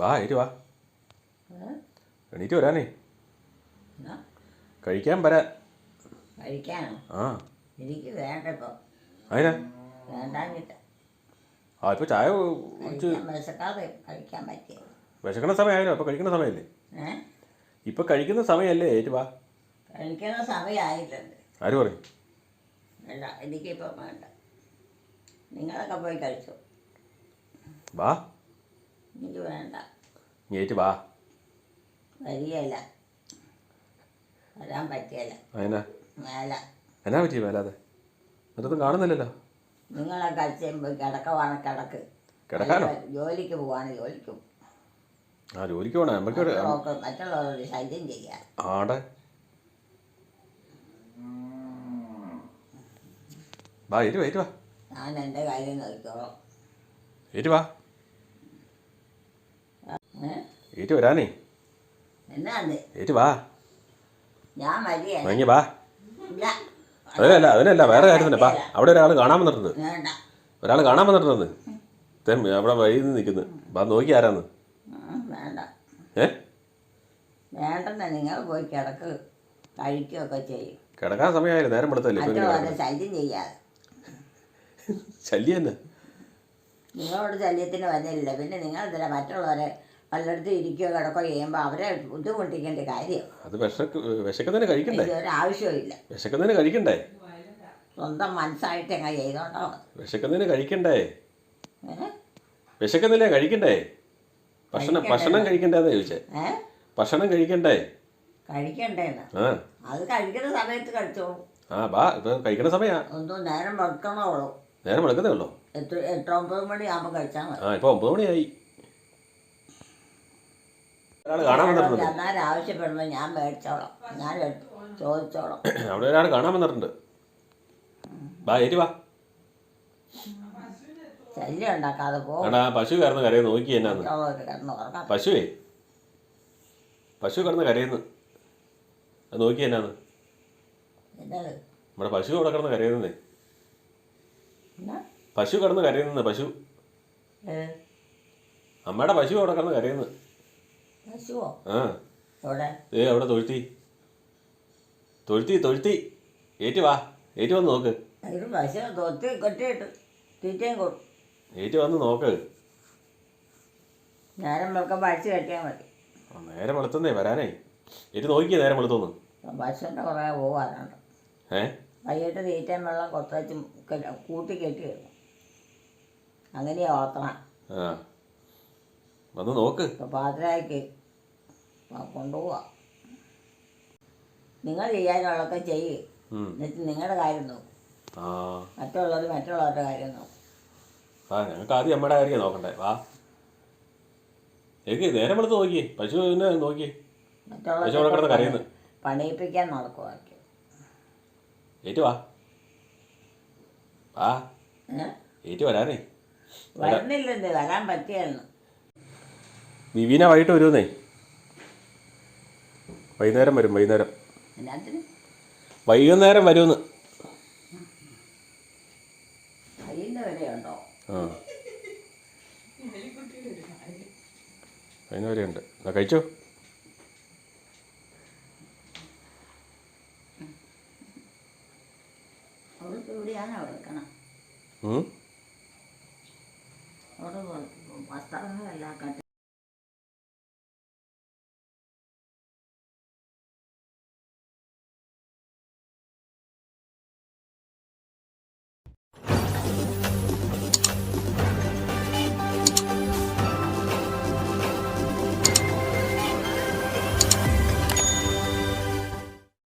വാ എണീറ്റ് വാ? എണീറ്റ് വരാനേ? കഴിക്കാൻ വരാൻ. കഴിക്കാനോ? ആ. എനിക്ക് വേണ്ട അതിനാ? വേണ്ടാഞ്ഞിട്ട്. ആ ഇപ്പൊ ചായ കുടിച്ച് കഴിക്കാൻ വിശക്കാതെ കഴിക്കാൻ പറ്റിയത് വിശക്കണ സമയമായാലോ അപ്പൊ കഴിക്കുന്ന സമയമല്ലേ? ഇപ്പൊ കഴിക്കുന്ന സമയമല്ലേ ഏറ്റു വാ. കഴിക്കുന്ന സമയമായിട്ടുണ്ട്. ആര് പറയും? വേണ്ട വേണ്ട. നിങ്ങളൊക്കെ പോയി കഴിച്ചു. വാ. എനിക്ക് വേണ്ട. നീ ഏറ്റു വാ. വരികയില്ല. വരാൻ പറ്റിയല്ല. അതിനാ മേല. എന്നാ പറ്റി മേലാതെ? മറ്റൊന്നും കാണുന്നില്ലല്ലോ. നിങ്ങളെ കഴിച്ച് കിടക്കുവാണ് കിടക്ക്. കിടക്കാനോ? ജോലിക്ക് പോവാണ് ജോലിക്ക്. ആ ജോലിക്ക് പോണേ. നമുക്ക് മറ്റുള്ളവരോട് ശല്യം ചെയ്യാം. ആടെ? വാ ഏറ്റു വാ വാ. ഞാൻ എന്റെ കാര്യം നോക്കിക്കോളാം. ഏറ്റു വാ. ഏ ഏറ്റു വരാനേ. ഏറ്റു വാ. വാങ്ങി വാ. അതിനല്ല അതിനല്ല വേറെ കാര്യത്തില്ല. വാ അവിടെ ഒരാൾ കാണാൻ വന്നിട്ടുണ്ട്. ഒരാൾ കാണാൻ വന്നിട്ടുണ്ട് അവിടെ വഴി നിന്ന് നിൽക്കുന്നു. വാ നോക്കി ആരാന്ന്. ഏ? വേണ്ടെന്ന് നിങ്ങൾ പോയി കിടക്ക്. കഴിക്കുകയൊക്കെ ചെയ്യും. കിടക്കാൻ സമയമായില്ല? നേരം പെടുത്തല്ലേ. ശല്യം ചെയ്യാതെ. ശല്യം തന്നെ നിങ്ങളോട് ശല്യത്തിന് വന്നില്ല പിന്നെ നിങ്ങൾ തന്നെ മറ്റുള്ളവരെ വല്ലയിടത്തും ഇരിക്കുകയോ കിടക്കുകയോ ചെയ്യുമ്പോൾ അവരെ ബുദ്ധിമുട്ടിക്കേണ്ട കാര്യം. അത് വിശക്ക് വിശക്കുന്നതിന് കഴിക്കണ്ടേ? ഇതൊരു ആവശ്യമില്ല വിശക്കുന്നതിന് കഴിക്കണ്ടേ? സ്വന്തം മനസ്സായിട്ട് അങ്ങ് ചെയ്തോണ്ടോ വിശക്കുന്നതിന് കഴിക്കണ്ടേ? വിശക്കുന്നില്ലേ കഴിക്കണ്ടേ? ഭക്ഷണം ഭക്ഷണം കഴിക്കണ്ടേന്ന് ചോദിച്ചേ. ഏ? ഭക്ഷണം കഴിക്കണ്ടേ? കഴിക്കണ്ടേന്ന്. ആ. അത് കഴിക്കുന്ന സമയത്ത് കഴിച്ചോളൂ ആ ബാ ഇപ്പൊ കഴിക്കണ സമയാ. ഒന്നും നേരം വെക്കണോളൂ. നേരം വെളുക്കുന്നേ ഉള്ളൂ. എട്ട് എട്ട് ഒമ്പത് മണിയാകുമ്പോൾ കഴിച്ചാൽ മതി. ആ ഇപ്പൊ ഒമ്പത് മണിയായി. കാണാൻ വന്നിട്ടുണ്ട്. അന്നേരം ആവശ്യപ്പെടുമ്പോൾ ഞാൻ മേടിച്ചോളാം. ഞാൻ ചോദിച്ചോളാം. അവിടെ ഒരാൾ കാണാൻ വന്നിട്ടുണ്ട്. വാ ശല്യം ഉണ്ടാക്കാതെ പോകും എടാ പശു കയറുന്ന കരയുന്നു നോക്കി എന്നാന്ന്. കിടന്ന് ഉറങ്ങാം. പശുവേ. പശു കിടന്ന് കരയുന്നു അത് നോക്കി എന്നാന്ന്. എന്നത്? നമ്മുടെ പശു അവിടെ കിടന്ന് കരയുന്നേ എന്നാ? പശു കിടന്ന് കരയുന്നു പശു. ഏത് അമ്മയുടെ പശു അവിടെ കിടന്ന് കരയുന്നു ആ. ഏ അവിടെ തൊഴുത്തി. തൊഴുത്തി തൊഴുത്തി. ഏറ്റ് വാ. ഏറ്റ് വന്ന് നോക്ക്. ഏറ്റു വന്ന് നോക്ക്. നേരം വെളുക്കുമ്പോൾ അടിച്ച് കെട്ടിയാൽ മതി. നേരം വെളുത്തുന്നേ വരാനേ. ഏറ്റു നോക്കിയേ നേരെ വെളുത്തുന്നു. പശുവിന്റെ കുറേ പോകാറുണ്ട് ഏ? വൈകിട്ട് തീറ്റയും വെള്ളം കൊത്തച്ചും കൂട്ടി കെട്ടി വെക്കും. അങ്ങനെയാ വളർത്തണം ആ. വന്ന് നോക്ക്. പാതിരായ്ക്ക് കൊണ്ടുപോവാ. നിങ്ങൾ ചെയ്യാനുള്ളതൊക്കെ ചെയ്യ്. എന്നിട്ട് നിങ്ങളുടെ കാര്യം നോക്കും. മറ്റുള്ളത് മറ്റുള്ളവരുടെ കാര്യം നോക്കും. ആ ഞങ്ങൾക്ക് ആദ്യം അമ്മയുടെ കാര്യം നോക്കണ്ടേ. വാ. ഏക്ക് നേരെ എടുത്ത് നോക്കിയേ. നോക്കിയേ. പശു അവിടെ കിടന്ന് കരയുന്നു. പണിയിപ്പിക്കാൻ നടക്കുമായിരിക്കും ഏറ്റ് വാ. വാ. ഏ? ഏറ്റ് വരാനേ. വരുന്നില്ലെന്ന് വരാൻ പറ്റിയെന്ന്. വിവീന വൈകിട്ട് വരുമെന്നേ. വൈകുന്നേരം വരും വൈകുന്നേരം. എന്നാത്തിന്? വൈകുന്നേരം വരുമെന്ന്. കഴിയുന്ന വരെ ഉണ്ടോ ആ. അതിന് വരെയുണ്ട് എന്നാ കഴിച്ചോ? അവൾക്ക് ഉം?